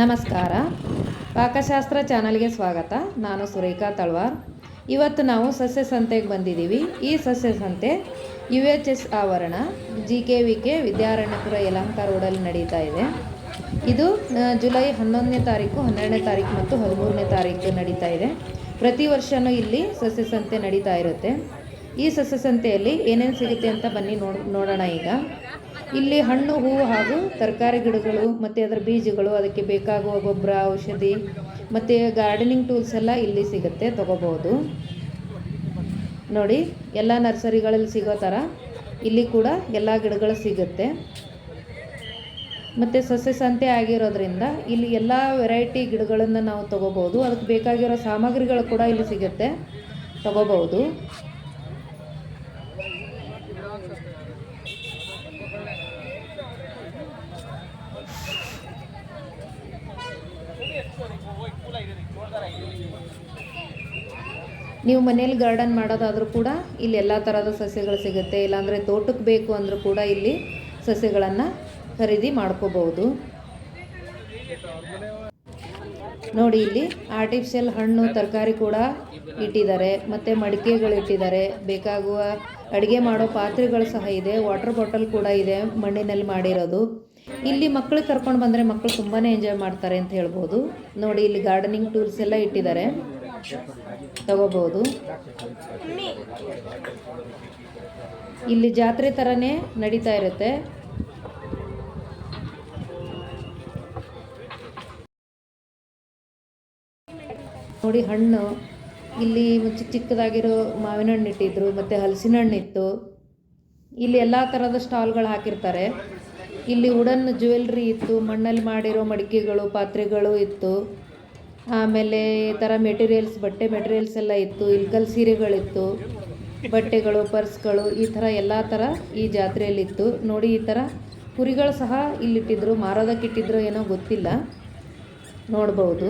ನಮಸ್ಕಾರ. ಪಾಕಶಾಸ್ತ್ರ ಚಾನಲ್ಗೆ ಸ್ವಾಗತ. ನಾನು ಸುರೇಖಾ ತಳ್ವಾರ್. ಇವತ್ತು ನಾವು ಸಸ್ಯ ಸಂತೆಗೆ ಬಂದಿದ್ದೀವಿ. ಈ ಸಸ್ಯ ಸಂತೆ ಯು ಎಚ್ ಎಸ್ ಆವರಣ, G K V K Vidyaranyapura Yelahanka ರೋಡಲ್ಲಿ ನಡೀತಾ ಇದೆ. ಇದು ಜುಲೈ ಹನ್ನೊಂದನೇ ತಾರೀಕು, ಹನ್ನೆರಡನೇ ತಾರೀಕು ಮತ್ತು ಹದಿಮೂರನೇ ತಾರೀಕು ನಡೀತಾ ಇದೆ. ಪ್ರತಿ ವರ್ಷವೂ ಇಲ್ಲಿ ಸಸ್ಯ ಸಂತೆ ನಡೀತಾ ಇರುತ್ತೆ. ಈ ಸಸ್ಯ ಸಂತೆಯಲ್ಲಿ ಏನೇನು ಸಿಗುತ್ತೆ ಅಂತ ಬನ್ನಿ ನೋಡ್, ನೋಡೋಣ ಈಗ. ಇಲ್ಲಿ ಹಣ್ಣು, ಹೂವು ಹಾಗೂ ತರಕಾರಿ ಗಿಡಗಳು ಮತ್ತು ಅದರ ಬೀಜಗಳು ಅದಕ್ಕೆ ಬೇಕಾಗುವ ಗೊಬ್ಬರ, ಔಷಧಿ ಮತ್ತು ಗಾರ್ಡನಿಂಗ್ ಟೂಲ್ಸ್ ಎಲ್ಲ ಇಲ್ಲಿ ಸಿಗುತ್ತೆ, ತಗೋಬಹುದು. ನೋಡಿ, ಎಲ್ಲ ನರ್ಸರಿಗಳಲ್ಲಿ ಸಿಗೋ ಥರ ಇಲ್ಲಿ ಕೂಡ ಎಲ್ಲ ಗಿಡಗಳು ಸಿಗುತ್ತೆ. ಮತ್ತು ಸಸ್ಯ ಸಂತೆ ಆಗಿರೋದ್ರಿಂದ ಇಲ್ಲಿ ಎಲ್ಲ ವೆರೈಟಿ ಗಿಡಗಳನ್ನು ನಾವು ತಗೋಬೋದು ಅದಕ್ಕೆ ಬೇಕಾಗಿರೋ ಸಾಮಗ್ರಿಗಳು ಕೂಡ ಇಲ್ಲಿ ಸಿಗುತ್ತೆ. ತಗೋಬಹುದು. ನೀವು ಮನೇಲಿ ಗಾರ್ಡನ್ ಮಾಡೋದಾದರೂ ಕೂಡ ಇಲ್ಲಿ ಎಲ್ಲ ಥರದ ಸಸ್ಯಗಳು ಸಿಗುತ್ತೆ. ಇಲ್ಲಾಂದರೆ ತೋಟಕ್ಕೆ ಬೇಕು ಅಂದರೂ ಕೂಡ ಇಲ್ಲಿ ಸಸ್ಯಗಳನ್ನು ಖರೀದಿ ಮಾಡ್ಕೋಬಹುದು. ನೋಡಿ ಇಲ್ಲಿ ಆರ್ಟಿಫಿಷಿಯಲ್ ಹಣ್ಣು, ತರಕಾರಿ ಕೂಡ ಇಟ್ಟಿದ್ದಾರೆ. ಮತ್ತು ಮಡಿಕೆಗಳು ಇಟ್ಟಿದ್ದಾರೆ. ಬೇಕಾಗುವ ಅಡುಗೆ ಮಾಡೋ ಪಾತ್ರೆಗಳು ಸಹ ಇದೆ. ವಾಟರ್ ಬಾಟಲ್ ಕೂಡ ಇದೆ ಮಣ್ಣಿನಲ್ಲಿ ಮಾಡಿರೋದು. ಇಲ್ಲಿ ಮಕ್ಕಳು ಕರ್ಕೊಂಡು ಬಂದರೆ ಮಕ್ಕಳು ತುಂಬಾ ಎಂಜಾಯ್ ಮಾಡ್ತಾರೆ ಅಂತ ಹೇಳ್ಬೋದು. ನೋಡಿ, ಇಲ್ಲಿ ಗಾರ್ಡನಿಂಗ್ ಟೂಲ್ಸ್ ಎಲ್ಲ ಇಟ್ಟಿದ್ದಾರೆ. ತಗೋಬಹುದು. ಇಲ್ಲಿ ಜಾತ್ರೆ ಥರನೇ ನಡೀತಾ ಇರುತ್ತೆ. ನೋಡಿ, ಹಣ್ಣು. ಇಲ್ಲಿ ಚಿಕ್ಕ ಚಿಕ್ಕದಾಗಿರೋ ಮಾವಿನ ಹಣ್ಣು ಇಟ್ಟಿದ್ರು, ಮತ್ತು ಹಲಸಿನ ಹಣ್ಣು ಇತ್ತು. ಇಲ್ಲಿ ಎಲ್ಲ ಥರದ ಸ್ಟಾಲ್ಗಳು ಹಾಕಿರ್ತಾರೆ. ಇಲ್ಲಿ ವುಡನ್ ಜ್ಯುವೆಲ್ರಿ ಇತ್ತು, ಮಣ್ಣಲ್ಲಿ ಮಾಡಿರೋ ಮಡಿಕೆಗಳು, ಪಾತ್ರೆಗಳು ಇತ್ತು. ಆಮೇಲೆ ಈ ಥರ ಮೆಟೀರಿಯಲ್ಸ್ ಬಟ್ಟೆ ಮೆಟೀರಿಯಲ್ಸ್ ಎಲ್ಲ ಇತ್ತು, ಇಲ್ಕಲ್ ಸೀರೆಗಳಿತ್ತು, ಬಟ್ಟೆಗಳು, ಪರ್ಸ್ಗಳು, ಈ ಥರ ಎಲ್ಲ ಥರ ಈ ಜಾತ್ರೆಯಲ್ಲಿತ್ತು ನೋಡಿ ಈ ಥರ ಕುರಿಗಳು ಸಹ ಇಲ್ಲಿಟ್ಟಿದ್ರು ಮಾರೋದಕ್ಕೆ ಇಟ್ಟಿದ್ರು, ಏನೋ ಗೊತ್ತಿಲ್ಲ. ನೋಡ್ಬೋದು.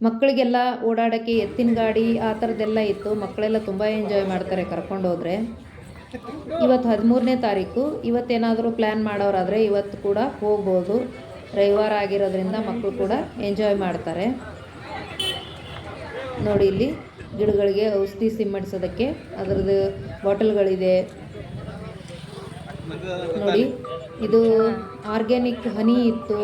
ಮಕ್ಕಳಿಗೆಲ್ಲ ಓಡಾಡೋಕ್ಕೆ ಎತ್ತಿನ ಗಾಡಿ ಆ ಥರದ್ದೆಲ್ಲ ಇತ್ತು. ಮಕ್ಕಳೆಲ್ಲ ತುಂಬ ಎಂಜಾಯ್ ಮಾಡ್ತಾರೆ ಕರ್ಕೊಂಡು ಹೋದರೆ ಇವತ್ತು ಹದಿಮೂರನೇ ತಾರೀಕು. ಇವತ್ತೇನಾದರೂ ಪ್ಲ್ಯಾನ್ ಮಾಡೋರಾದರೆ ಇವತ್ತು ಕೂಡ ಹೋಗ್ಬೋದು. ರವಿವಾರ ಆಗಿರೋದ್ರಿಂದ ಮಕ್ಕಳು ಕೂಡ ಎಂಜಾಯ್ ಮಾಡ್ತಾರೆ. ನೋಡಿ ಇಲ್ಲಿ ಗಿಡಗಳಿಗೆ ಔಷಧಿ ಸಿಂಪಡಿಸೋದಕ್ಕೆ ಅದರದ್ದು ಬಾಟಲ್ಗಳಿದೆ. ನೋಡಿ, ಇದು ಆರ್ಗ್ಯಾನಿಕ್ ಹನಿ ಇತ್ತು.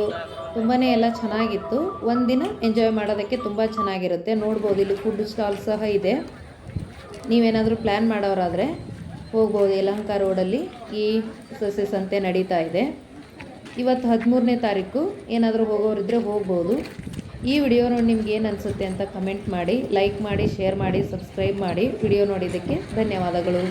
ತುಂಬಾ ಎಲ್ಲ ಚೆನ್ನಾಗಿತ್ತು. ಒಂದಿನ ಎಂಜಾಯ್ ಮಾಡೋದಕ್ಕೆ ತುಂಬ ಚೆನ್ನಾಗಿರುತ್ತೆ. ನೋಡ್ಬೋದು, ಇಲ್ಲಿ ಫುಡ್ ಸ್ಟಾಲ್ ಸಹ ಇದೆ. ನೀವೇನಾದರೂ ಪ್ಲ್ಯಾನ್ ಮಾಡೋರಾದರೆ ಹೋಗ್ಬೋದು ಯಲಹಂಕ ರೋಡಲ್ಲಿ ಈ ಸಸ್ಯ ಸಂತೆ ನಡೀತಾ ಇದೆ. ಇವತ್ತು ಹದಿಮೂರನೇ ತಾರೀಕು, ಏನಾದರೂ ಹೋಗೋರಿದ್ದರೆ ಹೋಗ್ಬೋದು. ಈ ವಿಡಿಯೋ ನೋಡಿ ನಿಮ್ಗೆ ಏನು ಅನಿಸುತ್ತೆ ಅಂತ ಕಮೆಂಟ್ ಮಾಡಿ, ಲೈಕ್ ಮಾಡಿ, ಶೇರ್ ಮಾಡಿ, ಸಬ್ಸ್ಕ್ರೈಬ್ ಮಾಡಿ. ವಿಡಿಯೋ ನೋಡಿದ್ದಕ್ಕೆ ಧನ್ಯವಾದಗಳು.